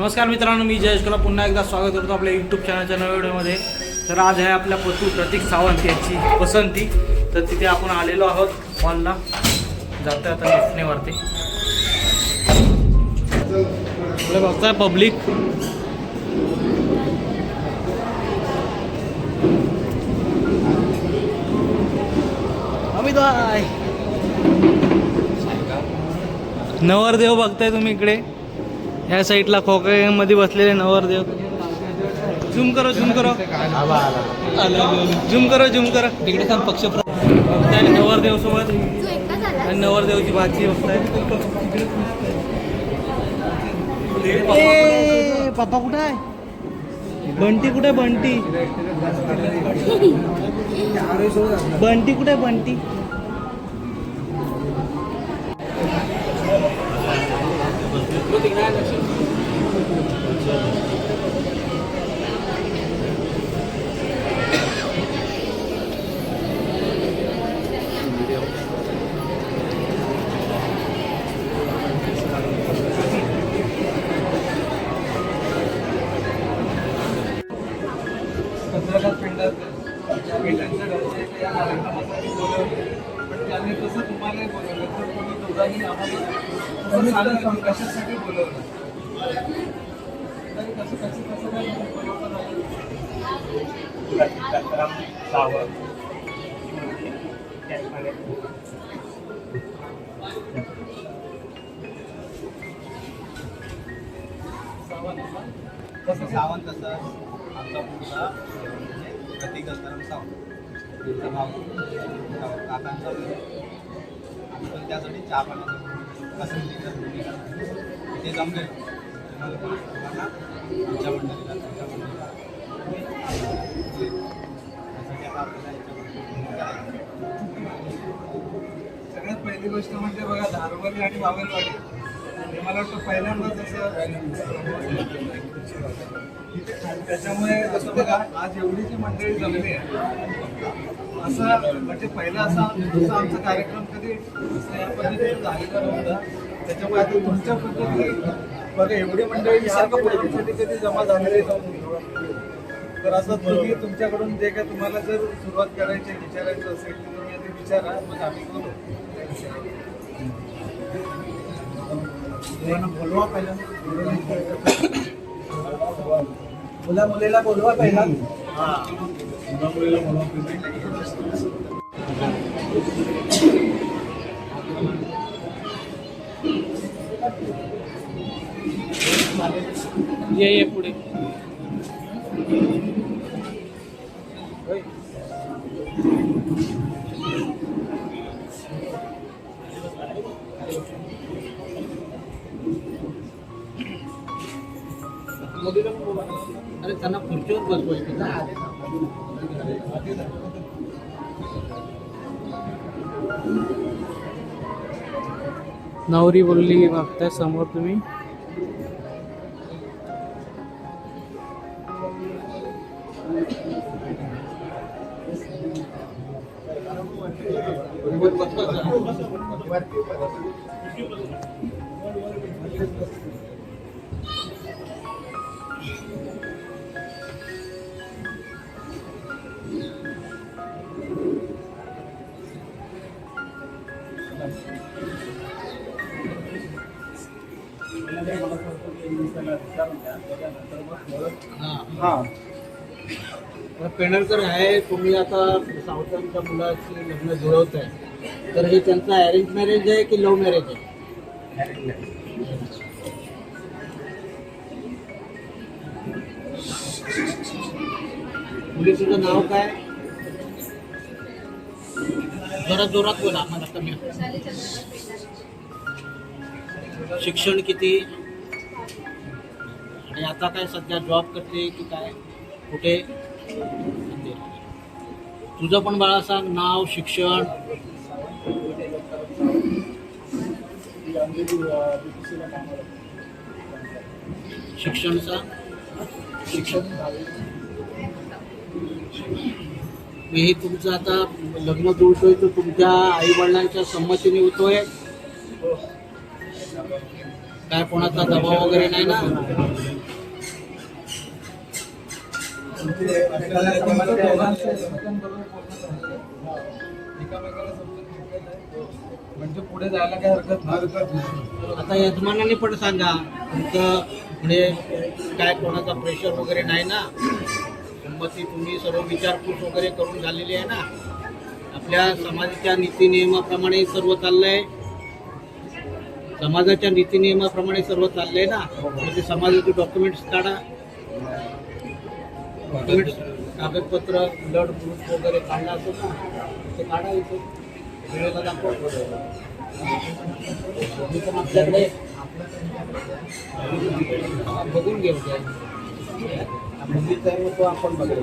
नमस्कार मित्रांनो मी जयेश कला पुन्हा एकदा स्वागत करतो आपल्या यूट्यूब चॅनलच्या नव्या व्हिडिओमध्ये तर आज आहे आपल्या पतू प्रतीक सावंत यांची पसंती तर तिथे आपण आलेलो आहोत हॉलला जातो आता लिफ्टनेवरती बघताय पब्लिक नवरदेव बघताय तुम्ही इकडे. या साईडला खोक्यामध्ये बसलेले नवरदेव. झूम करो झूम करो. झूम करो झूम करो. तिकडे पण पक्ष बघताय नवरदेव सोबत. आणि नवरदेवची भाजी बघताय पप्पा कुठं आहे? बंटी कुठे बंटी? बंटी कुठे बंटी? कशासाठी बोलवलं तरी कसं कसं कसं काय तुम्ही बोलवलं नाही? तसं सावंत असं आमचा मुलगा म्हणजे प्रतीक असताना सावंत त्यांचा भाऊ सावंत. काकांचा मुलगा. आम्ही पण त्यासाठी चहा पाण्याचं पसंतीचं भूमिका ते जमले तुम्हाला पण आमच्या मंडळीला तुमच्या मंडळीला त्यासाठी आता आपल्याला याच्यामध्ये सगळ्यात पहिली गोष्ट म्हणजे बघा धारवली आणि बावलवाडी हे मला वाटतं पहिल्यांदाच असं त्याच्यामुळे असं बघा आज एवढी जी मंडळी जमली आहे असं म्हणजे पहिला असा दुसरा आमचा कार्यक्रम कधी असं या पद्धतीने झालेला नव्हता. त्याच्यामुळे आता तुमच्या पद्धती बघा एवढी मंडळी ह्या कधी जमा झालेली नव्हती. तर असं तुम्ही तुमच्याकडून जे काय तुम्हाला जर सुरुवात करायची विचारायचं असेल तर तुम्ही आधी विचारा मग आम्ही करू. बोलवा पहिला मुला मुलीला बोलवा पहिला. ये ये पुढे. खुर्चीवर बसवायचं ना नवरी बोलली बघताय समोर तुम्ही हां. तर आहे तुम्ही आता सावतांच्या मुलाची लग्न जुळवत आहे. तर हे त्यांचा अरेंज मॅरेज आहे की लव्ह मॅरेज आहे? मुलीचं नाव काय? जरा जोरात बोला आम्हाला कमी. शिक्षण किती? आणि आता काय सध्या जॉब करते की काय? कुठे? तुझं पण बाळा सांग नाव शिक्षण. शिक्षण सांग. शिक्षण. हे तुमचं आता लग्न जुळतोय तो तुमच्या आई वडिलांच्या संमतीने होतोय. काय कोणाचा दबाव वगैरे नाही ना. म्हणजे पुढे जायला काही हरकत नाही. आता यजमानाने पण सांगा तुमचं म्हणजे काय कोणाचा प्रेशर वगैरे नाही ना? संमती तुम्ही सर्व विचारपूस वगैरे करून झालेली आहे ना? आपल्या समाजाच्या नीती नियमाप्रमाणे सर्व चाललंय. समाजाच्या नीती नियमाप्रमाणे सर्व चाललंय ना? म्हणजे समाजाचे डॉक्युमेंट्स काढा. डॉक्युमेंट्स कागदपत्र ब्लड ग्रुप वगैरे काढला असतो ना ते काढा इथे. वेळेला दाखवा. मी पण आपल्याकडे बघून घेऊ. तो आपण नाही.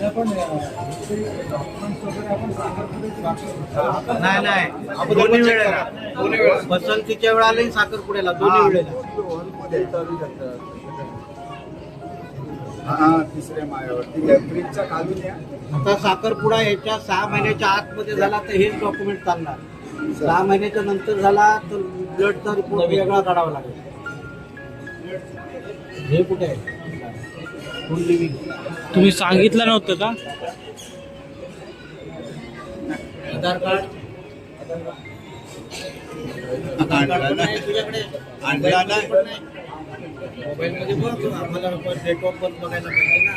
आपण. नाही नाही दोन्ही वेळेला. दोन्ही वेळेला. पसंतीच्या वेळेला आणि साखरपुड्याला दोन्ही वेळेला. हा तिसऱ्या माळ्यावर ठीक आहे फ्रीजच्या खालून या. आता साखरपुडा ह्याच्या सहा महिन्याच्या आतमध्ये झाला तर हेच डॉक्युमेंट चालणार. सहा महिन्याच्या नंतर झाला तर ब्लडचा रिपोर्ट वेगळा काढावा लागेल. हे कुठे आहे? फुल लिव्हिंग तुम्ही सांगितलं नव्हतं का? आधार कार्ड. आधार कार्ड पण आहे तुझ्याकडे. आणला नाही. मोबाईल मध्ये बघ आम्हाला डेट ऑफ बर्थ बघायला पाहिजे ना.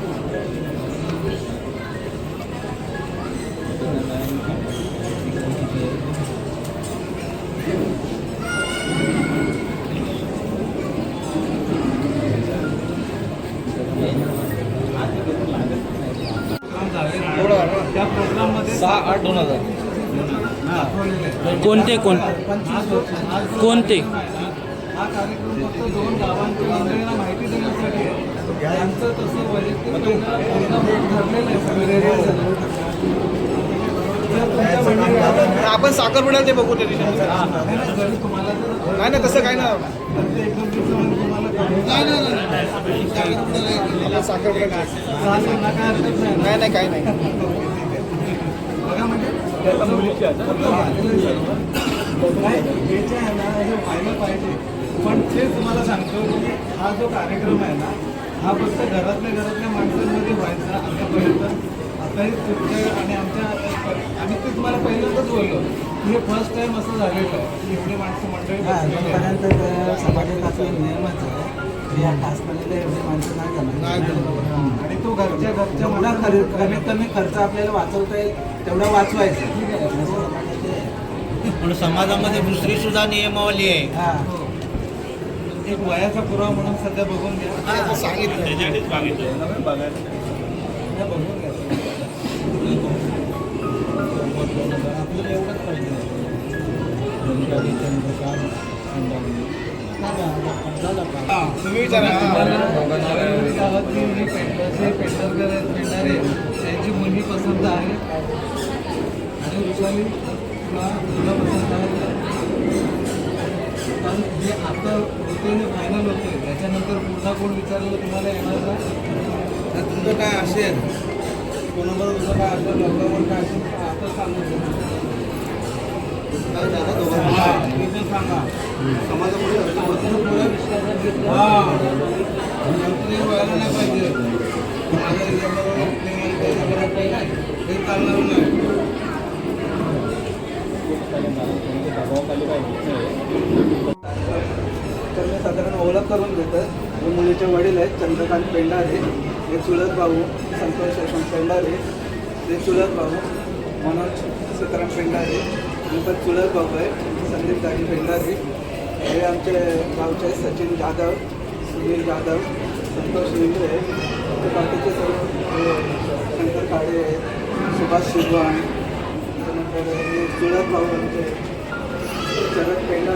सहा आठ दोन हजार. कोणते कोण? कोणते? हा आपण साखरपुड्याला ते बघू हा, नाही, नाही तसं काय तर साखरपुड्याला ना, काय हरकत नाही ना. नाही नाही काय नाही बघा म्हणजे त्याचं फक्त झालेलं आहे सर्व. नाही, हे जे आहे ना हे व्हायला पाहिजे पण तेच तुम्हाला सांगतो की हा जो कार्यक्रम आहे ना हा फक्त घरातल्या घरातल्या माणसांमध्ये व्हायचा आतापर्यंत आताही तुमच्या आणि आमच्या आम्ही ते तुम्हाला पहिल्यांदाच बोललो की हे फर्स्ट टाइम असं झालेलं आहे की एवढी माणसं मंडळी आतापर्यंत समाजात असं नियमच आहे या एवढी माणसं नाही आणि तो घरच्या घरच्या जेवढा कमीत कमी खर्च आपल्याला वाचवता येईल. तेवढा वाचवायचा. पण समाजामध्ये दुसरी सुद्धा नियमावली आहे. हा. एक वयाचा पुरावा म्हणून सध्या बघून घ्या. सांगितलं बघून घ्या. आपल्याला एवढंच पाहिजे. जनकारी, चंद्रकांत, अंबानी. झालं का? तुम्ही विचारा नारायणवाडी आहेत पेंढारे त्यांची मुलगी पसंत आहे आणि वृषाली तुला तुला पसंत आहे पण जे आता होते फायनल होते त्याच्यानंतर पुन्हा कोण विचारलं तुम्हाला येणार का तुमचं काय असेल कोणाबरोबर तुझं काय असेल लोकांवर काय असेल तर आता सांगू शकतो साधारण ओळख करून देतो हे मुलीचे वडील आहेत चंद्रकांत पेंढारे हे चुलत भाऊ संतोष यशवंत पेंढारे हे चुलत भाऊ मनोज सीताराम पेंढारे दीपक चुलत बाबू आहे संदीप दाजी पेंढारे. हे आमचे गावचे सचिन जाधव सुनील जाधव संतोष शिंदे आहे बाकीचे सर्व शंकर काळे आहेत सुभाष शिरवाण त्यानंतर हे जुळत भाऊ आमचे शरद पेंडा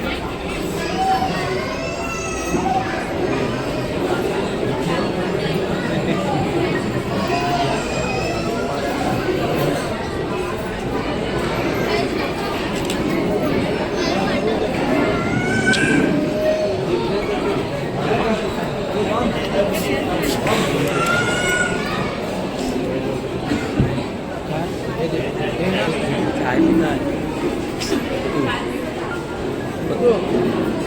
来宾呢？嗯，不、嗯、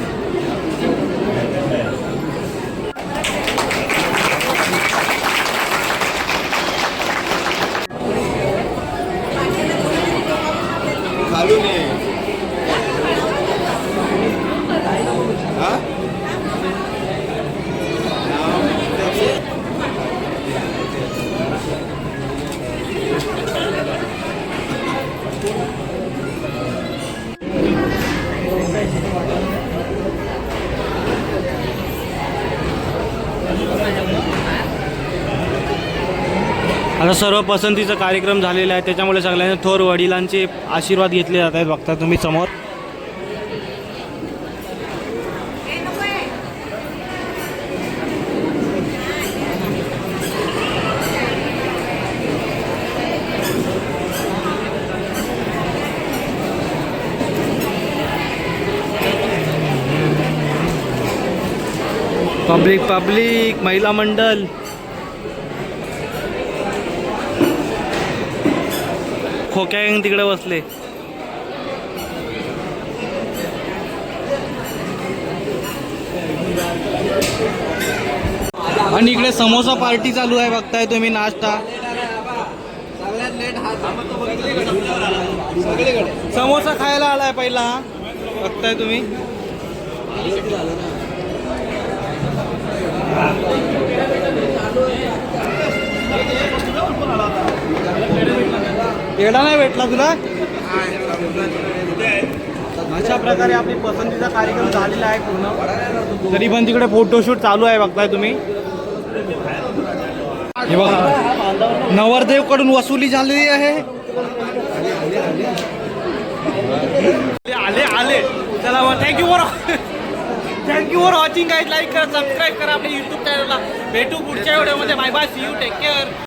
सर्व पसंतीचा कार्यक्रम झालेला आहे. त्याच्यामुळे सगळ्यांनी थोर वडिलांचे आशीर्वाद घेतले जात आहेत बघता तुम्ही समोर. पब्लिक पब्लिक महिला मंडल. खोक्या गँग तिकडे बसले. आणि इकडे समोसा पार्टी चालू आहे बघताय तुम्ही नाश्ता. समोसा खायला आलाय पहिला. बघताय तुम्ही. पेढा नाही भेटला तुला? अशा प्रकारे आपली पसंतीचा कार्यक्रम झालेला आहे पूर्ण. तरी पण तिकडे फोटोशूट चालू आहे बघताय तुम्ही. हे बघा नवरदेवकडून वसुली झालेली आहे. आले आले चला thank you for thank you for watching guys like करा सबस्क्राईब करा आपल्या युट्यूब चॅनलला भेटू पुढच्या व्हिडिओमध्ये bye bye see you take care